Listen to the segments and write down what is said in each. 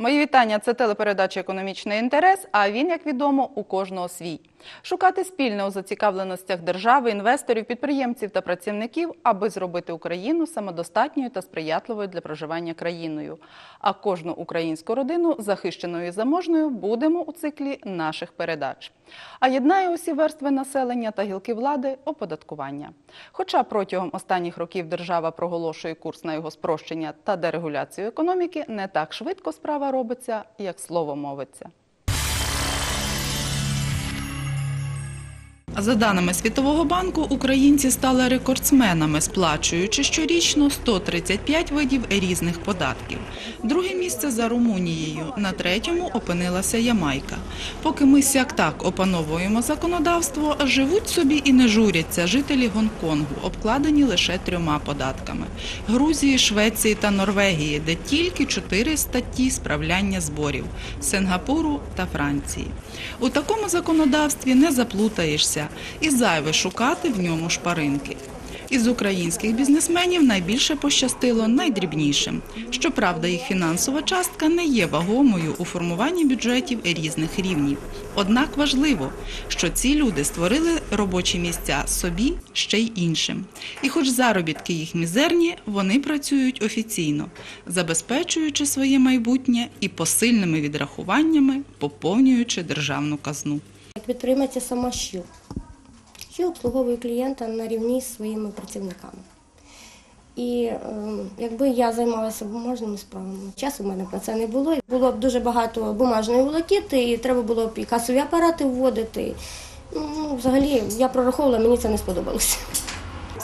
Мої вітання. Це телепередача Економічний інтерес. А він, як відомо, у кожного свій. Шукати спільне у зацікавленостях держави, інвесторів, підприємців та працівників, аби зробити Україну самодостатньою та сприятливою для проживання країною. А кожну українську родину захищеною і заможною будемо у циклі наших передач. А єднає усі верстви населення та гілки влади оподаткування. Хоча протягом останніх років держава проголошує курс на його спрощення та дерегуляцію економіки, не так швидко справа робиться, як слово мовиться. За даними Світового банку, українці стали рекордсменами, сплачуючи щорічно 135 видів різних податків. Друге місце за Румунією. На третьому опинилася Ямайка. Поки ми сяк так опановуємо законодавство, живуть собі і не журяться жителі Гонконгу, обкладені лише трьома податками: Грузії, Швеції та Норвегії, де тільки чотири статті справляння зборів Сингапуру та Франції. У такому законодавстві не заплутаєшся і зайве шукати в ньому шпаринки. Із українських бізнесменів найбільше пощастило найдрібнішим. Щоправда, їх фінансова частка не є вагомою у формуванні бюджетів різних рівнів. Однак важливо, що ці люди створили робочі місця собі ще й іншим. І хоч заробітки їх мізерні, вони працюють офіційно, забезпечуючи своє майбутнє і посильними відрахуваннями, поповнюючи державну казну. Як підприємець я сама що? Що обслуговую клієнта на рівні з своїми працівниками. І е, якби я займалася бумажними справами, часу в мене про це не було. Було б дуже багато бумажної волокіти, і треба було б і касові апарати вводити. Ну, взагалі, я прораховувала, мені це не сподобалося.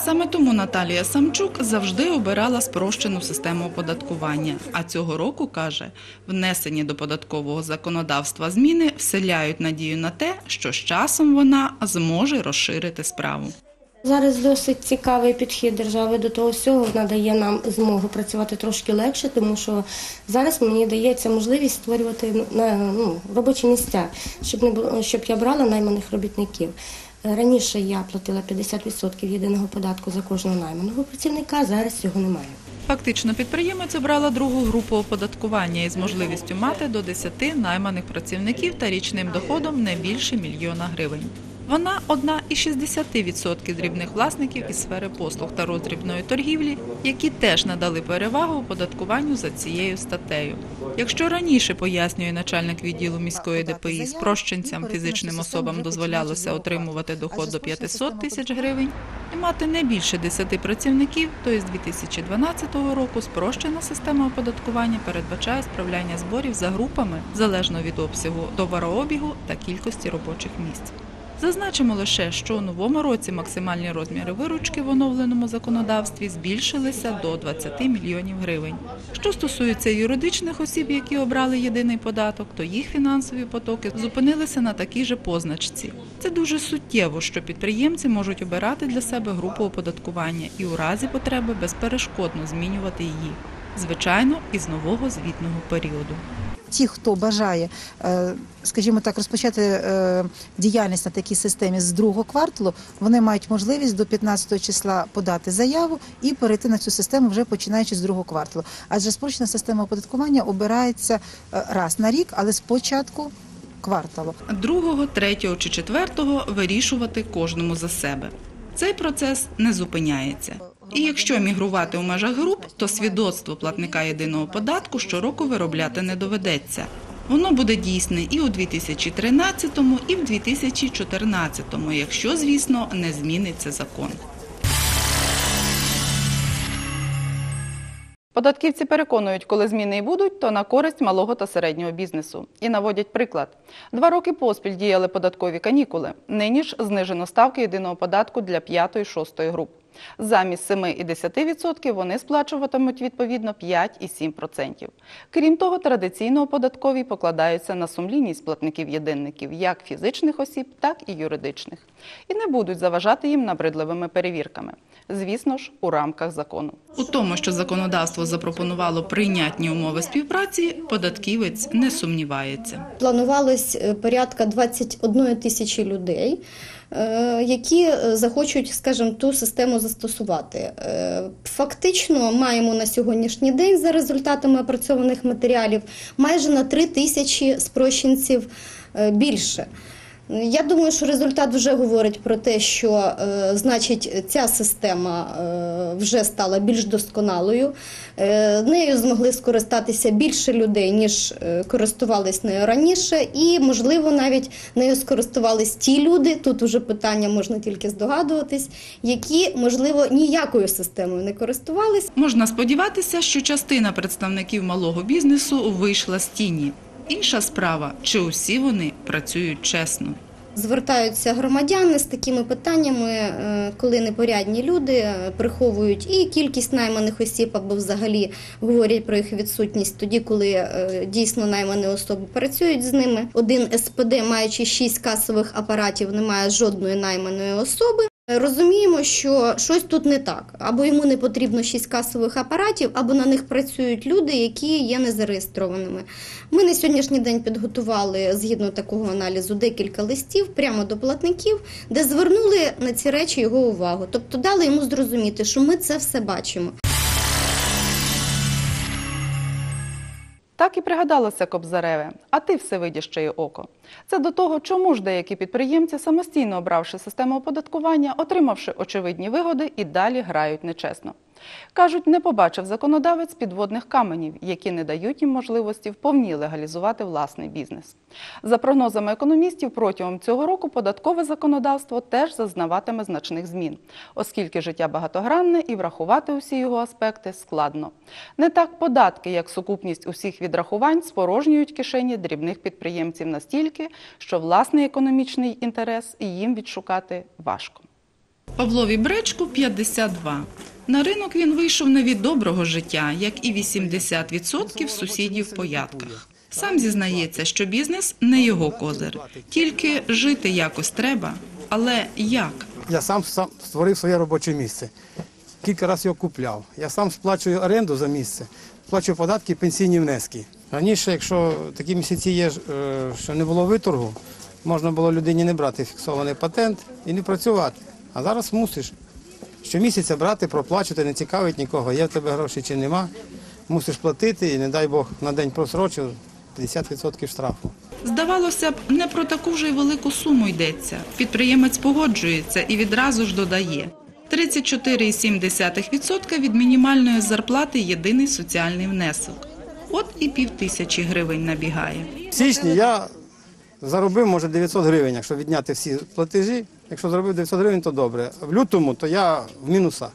Саме тому Наталія Самчук завжди обирала спрощену систему оподаткування. А цього року каже, внесені до податкового законодавства зміни вселяють надію на те, що з часом вона зможе розширити справу. Зараз досить цікавий підхід держави до того всього надає нам змогу працювати трошки легше, тому що зараз мені дається можливість створювати на- ну, робочі місця, щоб не було, щоб я брала найманих робітників. Раніше я платила 50% єдиного податку за кожного найманого працівника, зараз цього немає. Фактично, підприємець обрала другу групу оподаткування із можливістю мати до 10 найманих працівників та річним доходом не більше мільйона гривень. Вона одна із 60% дрібних власників із сфери послуг та роздрібної торгівлі, які теж надали перевагу оподаткуванню за цією статтею. Якщо раніше пояснює начальник відділу міської ДПІ, спрощенцям фізичним особам дозволялося отримувати доход до 500 тисяч гривень і мати не більше 10 працівників, то із 2012 року спрощена система оподаткування передбачає справляння зборів за групами залежно від обсягу товарообігу та кількості робочих місць. Зазначимо лише, що у новому році максимальні розміри виручки в оновленому законодавстві збільшилися до 20 мільйонів гривень. Що стосується юридичних осіб, які обрали єдиний податок, то їх фінансові потоки зупинилися на такій же позначці. Це дуже суттєво, що підприємці можуть обирати для себе групу оподаткування і у разі потреби безперешкодно змінювати її. Звичайно, із нового звітного періоду. Ті, хто бажає, е, скажімо так, розпочати е, діяльність на такій системі з другого кварталу, вони мають можливість до 15 числа подати заяву і перейти на цю систему вже починаючи з другого кварталу. Адже спрощена система оподаткування обирається е, раз на рік, але спочатку кварталу. другого, третього чи четвертого вирішувати кожному за себе. Цей процес не зупиняється. І якщо мігрувати у межах груп, то свідоцтво платника єдиного податку щороку виробляти не доведеться. Воно буде дійсне і у 2013, і в 2014, якщо, звісно, не зміниться закон. Податківці переконують, коли зміни і будуть, то на користь малого та середнього бізнесу. І наводять приклад. Два роки поспіль діяли податкові канікули. Нині ж знижено ставки єдиного податку для 5-6 груп. Замість 7 і 10% вони сплачуватимуть відповідно 5 і 7%. Крім того, традиційно податкові покладаються на сумлінність платників єдинників як фізичних осіб, так і юридичних. І не будуть заважати їм набридливими перевірками. Звісно ж, у рамках закону. У тому, що законодавство запропонувало прийнятні умови співпраці, податківець не сумнівається. Планувалось е, порядка 21 тисячі людей. Е, які е, захочуть, скажімо, ту систему застосувати. Е, Фактично маємо на сьогоднішній день за результатами опрацьованих матеріалів майже на 3 тисячі спрощенців більше. Я думаю, що результат вже говорить про те, що е, значить ця система е, вже стала більш досконалою. Е, нею змогли скористатися більше людей, ніж користувались нею раніше, і можливо навіть нею скористувались ті люди. Тут уже питання можна тільки здогадуватись, які можливо ніякою системою не користувались. Можна сподіватися, що частина представників малого бізнесу вийшла з тіні. Інша справа, чи усі вони працюють чесно. Звертаються громадяни з такими питаннями, е, коли непорядні люди е, приховують і кількість найманих осіб або взагалі говорять про їх відсутність тоді, коли е, дійсно наймані особи працюють з ними. Один СПД, маючи шість касових апаратів, не має жодної найманої особи. Розуміємо, що щось тут не так. Або йому не потрібно шість касових апаратів, або на них працюють люди, які є незареєстрованими. Ми на сьогоднішній день підготували згідно такого аналізу декілька листів прямо до платників, де звернули на ці речі його увагу. Тобто дали йому зрозуміти, що ми це все бачимо. Так і пригадалося Кобзареве, а ти все всевидяще око. Це до того, чому ж деякі підприємці, самостійно обравши систему оподаткування, отримавши очевидні вигоди, і далі грають нечесно. Кажуть, не побачив законодавець підводних каменів, які не дають їм можливості вповні легалізувати власний бізнес. За прогнозами економістів, протягом цього року податкове законодавство теж зазнаватиме значних змін, оскільки життя багатогранне і врахувати усі його аспекти складно. Не так податки, як сукупність усіх відрахувань, спорожнюють кишені дрібних підприємців настільки, що власний економічний інтерес їм відшукати важко. Павлові Бречку 52. На ринок він вийшов не від доброго життя, як і 80% сусідів по ядках. Сам зізнається, що бізнес не його козир, тільки жити якось треба. Але як? Я сам, сам створив своє робоче місце. Кілька разів його купляв. Я сам сплачую оренду за місце, сплачую податки пенсійні внески. Раніше, якщо такі місяці є, е, що не було виторгу, можна було людині не брати фіксований патент і не працювати. А зараз мусиш. Щомісяця брати, проплачувати, не цікавить нікого, є в тебе гроші чи нема. Мусиш платити і, не дай Бог, на день просрочив 50% штрафу. Здавалося б, не про таку вже й велику суму йдеться. Підприємець погоджується і відразу ж додає. 34,7% від мінімальної зарплати єдиний соціальний внесок. От і пів тисячі гривень набігає. В січні я заробив, може, 900 гривень, якщо відняти всі платежі. Якщо заробив 900 гривень, то добре. В лютому то я в мінусах.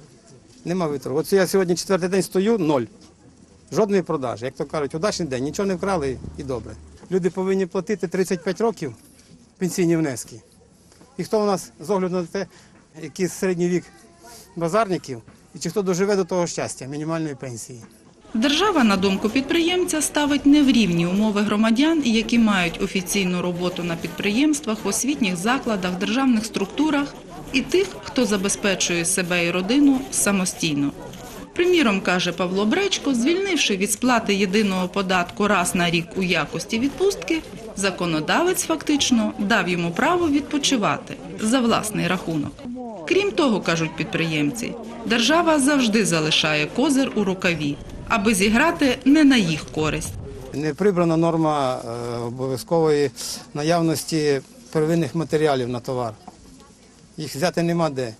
Нема виторгу. От я сьогодні четвертий день стою, ноль. Жодної продажі. Як то кажуть, удачний день, нічого не вкрали і добре. Люди повинні платити 35 років пенсійні внески. І хто у нас з огляду на те, який середній вік базарників, і чи хто доживе до того щастя, мінімальної пенсії. Держава, на думку підприємця, ставить не в рівні умови громадян, які мають офіційну роботу на підприємствах, освітніх закладах, державних структурах, і тих, хто забезпечує себе і родину самостійно. Приміром, каже Павло Бречко, звільнивши від сплати єдиного податку раз на рік у якості відпустки, законодавець фактично дав йому право відпочивати за власний рахунок. Крім того, кажуть підприємці, держава завжди залишає козир у рукаві, аби зіграти не на їх користь. Не прибрана норма е, обов'язкової наявності первинних матеріалів на товар. Їх взяти нема де.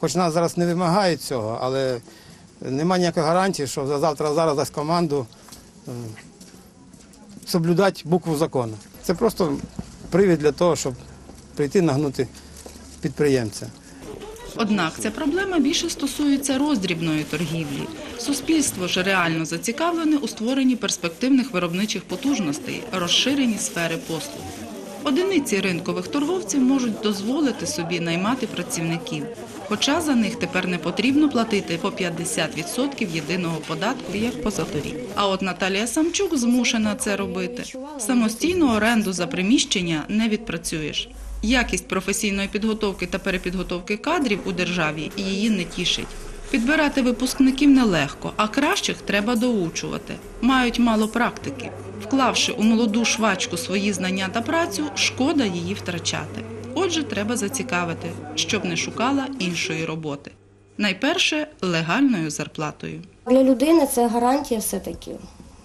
Хоч нас зараз не вимагають цього, але нема ніякої гарантії, що за завтра зараз дасть команду е, соблюдати букву закону. Це просто привід для того, щоб прийти нагнути підприємця. Однак ця проблема більше стосується роздрібної торгівлі. Суспільство ж реально зацікавлене у створенні перспективних виробничих потужностей, розширенні сфери послуг. Одиниці ринкових торговців можуть дозволити собі наймати працівників, хоча за них тепер не потрібно платити по 50% єдиного податку, як позаторік. А от Наталія Самчук змушена це робити. Самостійну оренду за приміщення не відпрацюєш. Якість професійної підготовки та перепідготовки кадрів у державі її не тішить. Підбирати випускників нелегко, а кращих треба доучувати. Мають мало практики. Вклавши у молоду швачку свої знання та працю, шкода її втрачати. Отже, треба зацікавити, щоб не шукала іншої роботи. Найперше легальною зарплатою. Для людини це гарантія все-таки.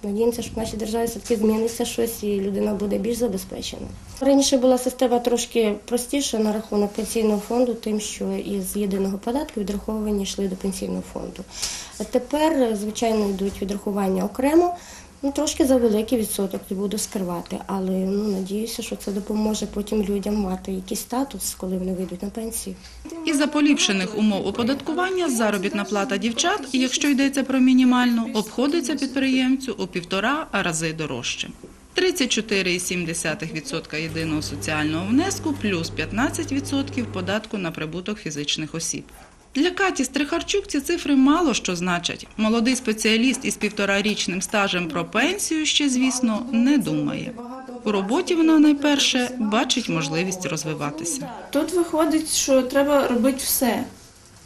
Надіємося, що в нашій державі все-таки зміниться щось і людина буде більш забезпечена. Раніше була система трошки простіша на рахунок пенсійного фонду, тим, що із єдиного податку відраховані йшли до пенсійного фонду. А тепер, звичайно, йдуть відрахування окремо. Ну, трошки за великий відсоток буду скривати, але ну, надіюся, що це допоможе потім людям мати якийсь статус, коли вони вийдуть на пенсію. Із за поліпшених умов оподаткування заробітна плата дівчат, якщо йдеться про мінімальну, обходиться підприємцю у півтора рази дорожче. 34,7% єдиного соціального внеску плюс 15% податку на прибуток фізичних осіб. Для Каті Стрихарчук ці цифри мало що значать. Молодий спеціаліст із півторарічним стажем про пенсію ще, звісно, не думає. У роботі вона найперше бачить можливість розвиватися. Тут виходить, що треба робити все,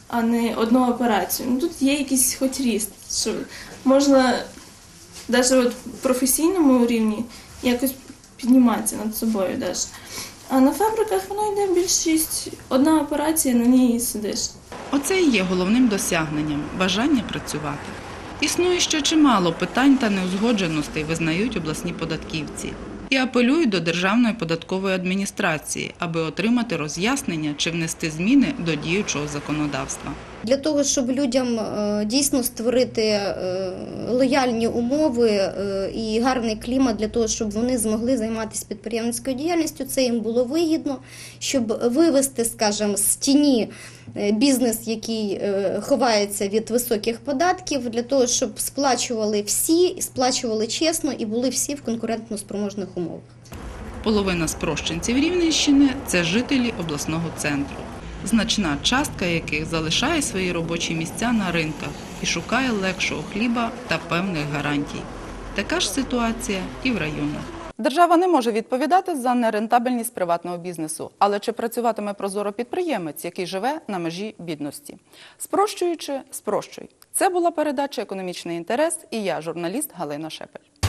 а не одну операцію. Ну тут є якийсь хоч ріст, що можна навіть от професійному рівні якось підніматися над собою. Даже. А на фабриках воно йде більшість одна операція, на ній сидиш. Оце і є головним досягненням бажання працювати. Існує ще чимало питань та неузгодженостей, визнають обласні податківці, і апелюють до Державної податкової адміністрації, аби отримати роз'яснення чи внести зміни до діючого законодавства. Для того, щоб людям е, дійсно створити е, лояльні умови е, і гарний клімат для того, щоб вони змогли займатися підприємницькою діяльністю, це їм було вигідно, щоб вивести, скажімо, з тіні бізнес, який ховається від високих податків, для того, щоб сплачували всі, сплачували чесно і були всі в конкурентно спроможних умовах. Половина спрощенців Рівненщини – це жителі обласного центру, значна частка яких залишає свої робочі місця на ринках і шукає легшого хліба та певних гарантій. Така ж ситуація і в районах. Держава не може відповідати за нерентабельність приватного бізнесу, але чи працюватиме прозоро підприємець, який живе на межі бідності? Спрощуючи, спрощуй. Це була передача Економічний інтерес і я, журналіст Галина Шепель.